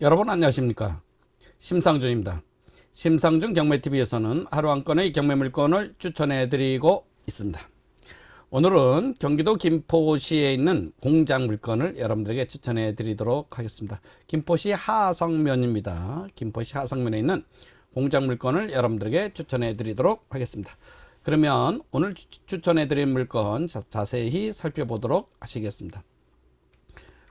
여러분 안녕하십니까? 심상준입니다. 심상준 경매TV에서는 하루 한 건의 경매 물건을 추천해 드리고 있습니다. 오늘은 경기도 김포시에 있는 공장 물건을 여러분들에게 추천해 드리도록 하겠습니다. 김포시 하성면입니다. 김포시 하성면에 있는 공장 물건을 여러분들에게 추천해 드리도록 하겠습니다. 그러면 오늘 추천해 드린 물건 자, 자세히 살펴보도록 하시겠습니다.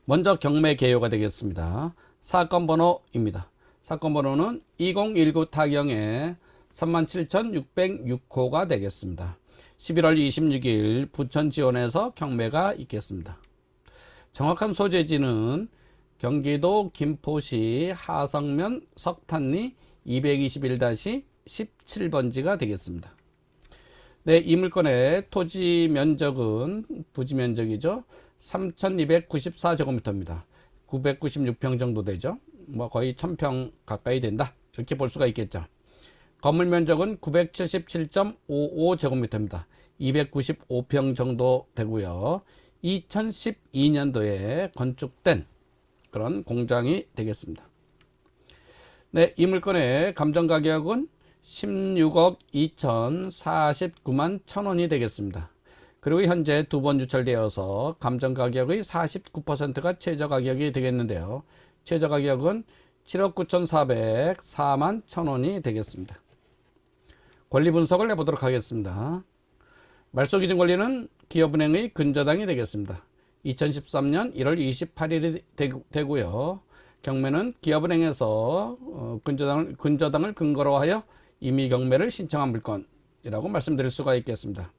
먼저 경매 개요가 되겠습니다. 사건 번호입니다. 사건 번호는 2019 타경의 37,606호가 되겠습니다. 11월 26일 부천 지원에서 경매가 있겠습니다. 정확한 소재지는 경기도 김포시 하성면 석탄리 221-17번지가 되겠습니다. 네, 이 물건의 토지 면적은 부지 면적이죠. 3,294제곱미터입니다. 996평 정도 되죠. 뭐 거의 1000평 가까이 된다. 이렇게 볼 수가 있겠죠. 건물 면적은 977.55제곱미터입니다. 295평 정도 되고요. 2012년도에 건축된 그런 공장이 되겠습니다. 네, 이 물건의 감정 가격은 16억 2,049만 1천원이 되겠습니다. 그리고 현재 두 번 유찰되어서 감정 가격의 49%가 최저 가격이 되겠는데요. 최저 가격은 7억 9,404만 1천원이 되겠습니다. 권리 분석을 해보도록 하겠습니다. 말소 기준 권리는 기업은행의 근저당이 되겠습니다. 2013년 1월 28일이 되고요. 경매는 기업은행에서 어, 근저당을, 근저당을 근거로 하여 임의 경매를 신청한 물건이라고 말씀드릴 수가 있겠습니다.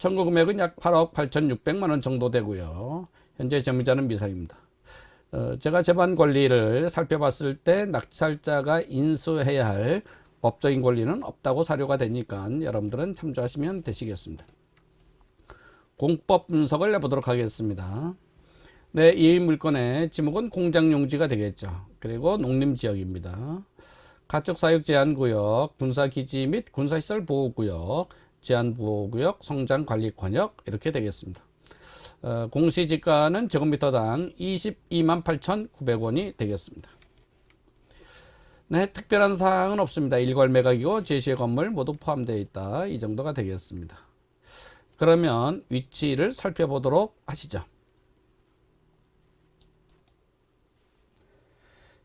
청구 금액은 약 8억 8,600만 원 정도 되고요. 현재 점유자는 미상입니다. 어, 제가 재반 권리를 살펴봤을 때 낙찰자가 인수해야 할 법적인 권리는 없다고 사료가 되니까 여러분들은 참조하시면 되시겠습니다. 공법 분석을 내보도록 하겠습니다. 네, 이 물건의 지목은 공장 용지가 되겠죠. 그리고 농림지역입니다. 가축사육 제한구역, 군사기지 및 군사시설 보호구역, 제한보호구역, 성장관리권역 이렇게 되겠습니다. 어, 공시지가는 제곱미터당 22만 8,900원이 되겠습니다. 네, 특별한 사항은 없습니다. 일괄 매각이고 제시의 건물 모두 포함되어 있다. 이 정도가 되겠습니다. 그러면 위치를 살펴보도록 하시죠.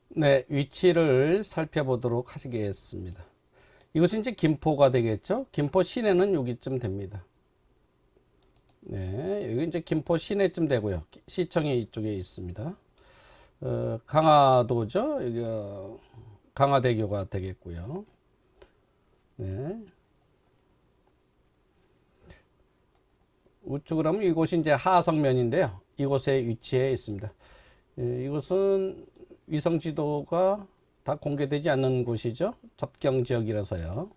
네, 위치를 살펴보도록 하시겠습니다. 이것은 이제 김포가 되겠죠. 김포 시내는 여기쯤 됩니다. 네, 여기 이제 김포 시내쯤 되고요. 시청이 이쪽에 있습니다. 어, 강화도죠. 여기 어, 강화대교가 되겠고요. 네. 우측으로 하면 이곳이 이제 하성면인데요. 이곳에 위치해 있습니다. 예, 이곳은 위성 지도가 다 공개되지 않는 곳이죠. 접경 지역이라서요.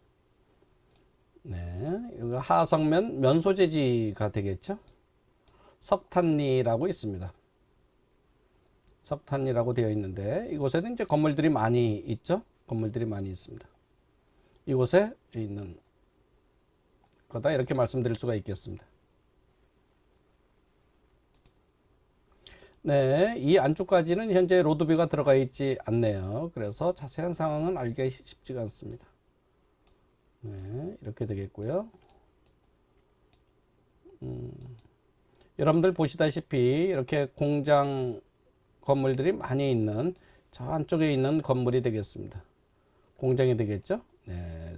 네, 여기 하성면 면소재지가 되겠죠. 석탄리라고 있습니다. 석탄리라고 되어 있는데 이곳에는 이제 건물들이 많이 있죠. 건물들이 많이 있습니다. 이곳에 있는 거다 이렇게 말씀드릴 수가 있겠습니다. 네, 이 안쪽까지는 현재 로드뷰가 들어가 있지 않네요. 그래서 자세한 상황은 알기 쉽지가 않습니다. 네, 이렇게 되겠고요. 음, 여러분들 보시다시피 이렇게 공장 건물들이 많이 있는 저 안쪽에 있는 건물이 되겠습니다. 공장이 되겠죠? 네.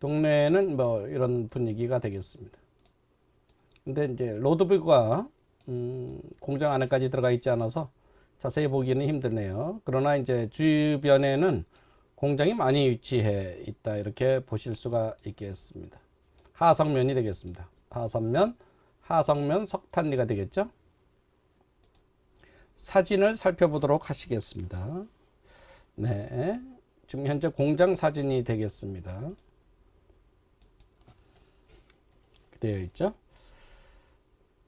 동네는 뭐 이런 분위기가 되겠습니다. 근데 이제 로드뷰가 음, 공장 안에까지 들어가 있지 않아서 자세히 보기는 힘드네요. 그러나 이제 주변에는 공장이 많이 위치해 있다 이렇게 보실 수가 있겠습니다. 하성면이 되겠습니다. 하성면, 하성면 석탄리가 되겠죠. 사진을 살펴보도록 하시겠습니다. 네, 지금 현재 공장 사진이 되겠습니다. 되어 있죠.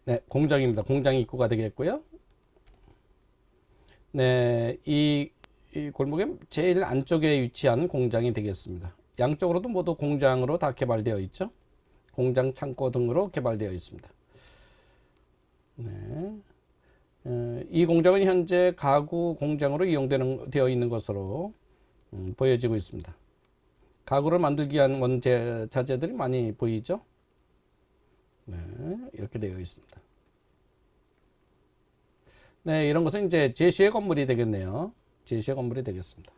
네, 공장입니다. 공장 입구가 되겠고요. 네, 이, 이 골목의 제일 안쪽에 위치한 공장이 되겠습니다. 양쪽으로도 모두 공장으로 다 개발되어 있죠. 공장 창고 등으로 개발되어 있습니다. 네. 어, 이 공장은 현재 가구 공장으로 이용되는 되어 있는 것으로 음, 보여지고 있습니다. 가구를 만들기 위한 원재 자재들이 많이 보이죠? 네, 이렇게 되어 있습니다. 네, 이런 것은 이제 제시의 건물이 되겠네요. 제시의 건물이 되겠습니다.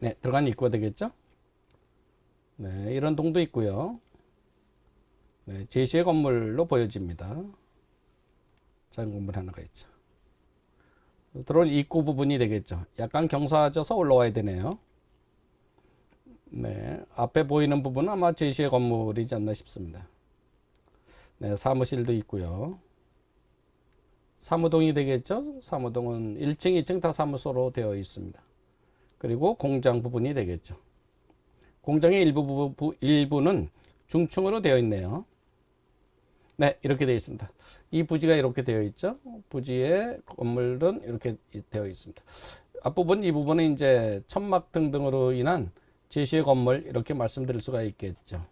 네, 들어간 입구가 되겠죠? 네, 이런 동도 있고요. 네, 제시의 건물로 보여집니다. 작은 건물 하나가 있죠. 들어온 입구 부분이 되겠죠. 약간 경사져서 올라와야 되네요. 네, 앞에 보이는 부분은 아마 제시의 건물이지 않나 싶습니다. 네, 사무실도 있고요. 사무동이 되겠죠. 사무동은 1층, 2층 다 사무소로 되어 있습니다. 그리고 공장 부분이 되겠죠. 공장의 일부, 부, 일부는 중층으로 되어 있네요. 네, 이렇게 되어 있습니다. 이 부지가 이렇게 되어 있죠. 부지의 건물은 이렇게 되어 있습니다. 앞부분, 이 부분은 이제 천막 등등으로 인한 제시의 건물 이렇게 말씀드릴 수가 있겠죠.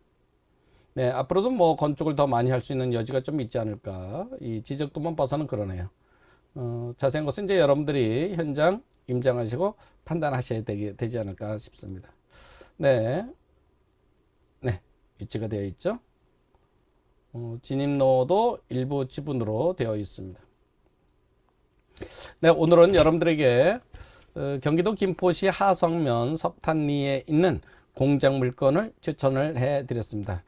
네, 앞으로도 뭐 건축을 더 많이 할 수 있는 여지가 좀 있지 않을까. 이 지적도만 봐서는 그러네요. 어, 자세한 것은 이제 여러분들이 현장 임장하시고 판단하셔야 되게, 되지 않을까 싶습니다. 네. 네. 위치가 되어 있죠. 어, 진입로도 일부 지분으로 되어 있습니다. 네, 오늘은 여러분들에게 어, 경기도 김포시 하성면 석탄리에 있는 공장 물건을 추천을 해 드렸습니다.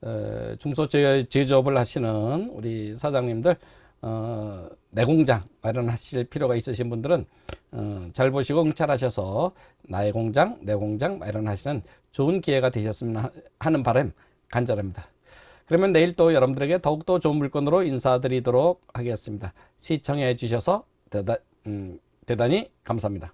어, 중소 제조업을 하시는 우리 사장님들 어, 내 공장 마련하실 필요가 있으신 분들은 어, 잘 보시고 응찰하셔서 나의 공장, 내 공장 마련하시는 좋은 기회가 되셨으면 하- 하는 바람 간절합니다. 그러면 내일 또 여러분들에게 더욱더 좋은 물건으로 인사드리도록 하겠습니다. 시청해 주셔서 대단, 음, 대단히 감사합니다.